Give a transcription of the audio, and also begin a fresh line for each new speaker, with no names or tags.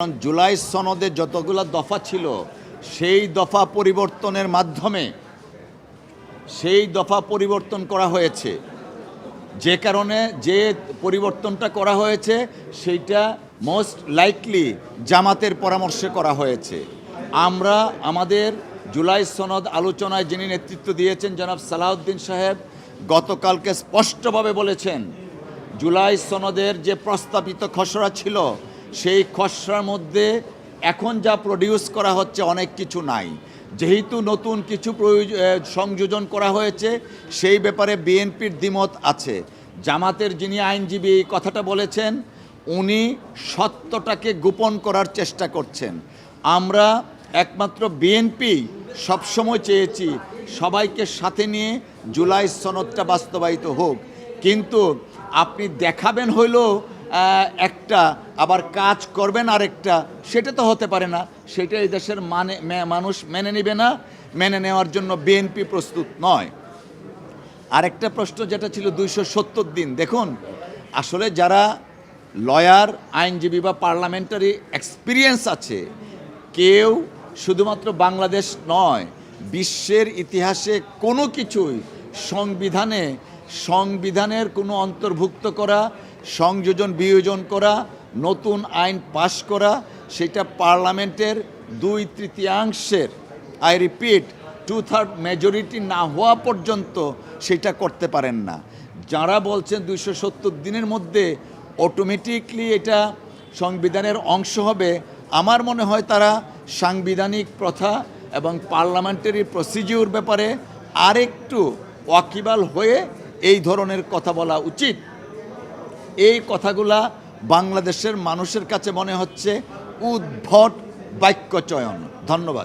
কারণ জুলাই সনদে যতগুলো দফা ছিল, সেই দফা পরিবর্তনের মাধ্যমে সেই দফা পরিবর্তন করা হয়েছে। যে কারণে যে পরিবর্তনটা করা হয়েছে, সেইটা মোস্ট লাইকলি জামাতের পরামর্শে করা হয়েছে। আমরা আমাদের জুলাই সনদ আলোচনায় যিনি নেতৃত্ব দিয়েছেন জনাব সালাউদ্দিন সাহেব, গতকালকে স্পষ্টভাবে বলেছেন, জুলাই সনদের যে প্রস্তাবিত খসড়া ছিল সেই খসড়ার মধ্যে এখন যা প্রডিউস করা হচ্ছে অনেক কিছু নাই। যেহেতু নতুন কিছু সংযোজন করা হয়েছে সেই ব্যাপারে বিএনপির দ্বিমত আছে। জামাতের যিনি আইনজীবী এই কথাটা বলেছেন উনি সত্যটাকে গোপন করার চেষ্টা করছেন। আমরা একমাত্র বিএনপি সবসময় চেয়েছি সবাইকে সাথে নিয়ে জুলাই সনদটা বাস্তবায়িত হোক। কিন্তু আপনি দেখাবেন হইল আহ, একটা আবার কাজ করবেন আরেকটা, সেটা তো হতে পারে না। সেটা এই দেশের মানে মানুষ মেনে নেবে না, মেনে নেওয়ার জন্য বিএনপি প্রস্তুত নয়। আরেকটা প্রশ্ন যেটা ছিল দুইশো সত্তর দিন, দেখুন, আসলে যারা লয়ার, আইনজীবী বা পার্লামেন্টারি এক্সপিরিয়েন্স আছে, কেউ শুধুমাত্র বাংলাদেশ নয়, বিশ্বের ইতিহাসে কোনো কিছুই সংবিধানে, সংবিধানের কোনো অন্তর্ভুক্ত করা সংযোজন বিয়োজন করা, নতুন আইন পাশ করা, সেটা পার্লামেন্টের দুই তৃতীয়াংশের I repeat two third majority না হওয়া পর্যন্ত সেটা করতে পারেন না। যারা বলছেন দুইশো সত্তর দিনের মধ্যে অটোমেটিকলি এটা সংবিধানের অংশ হবে, আমার মনে হয় তারা সাংবিধানিক প্রথা এবং পার্লামেন্টারি প্রসিজিওর ব্যাপারে আরেকটু ওয়াকিবাল হয়ে এই ধরনের কথা বলা উচিত। এই কথাগুলা বাংলাদেশের মানুষের কাছে মনে হচ্ছে উদ্ভট বাক্য চয়ন ধন্যবাদ।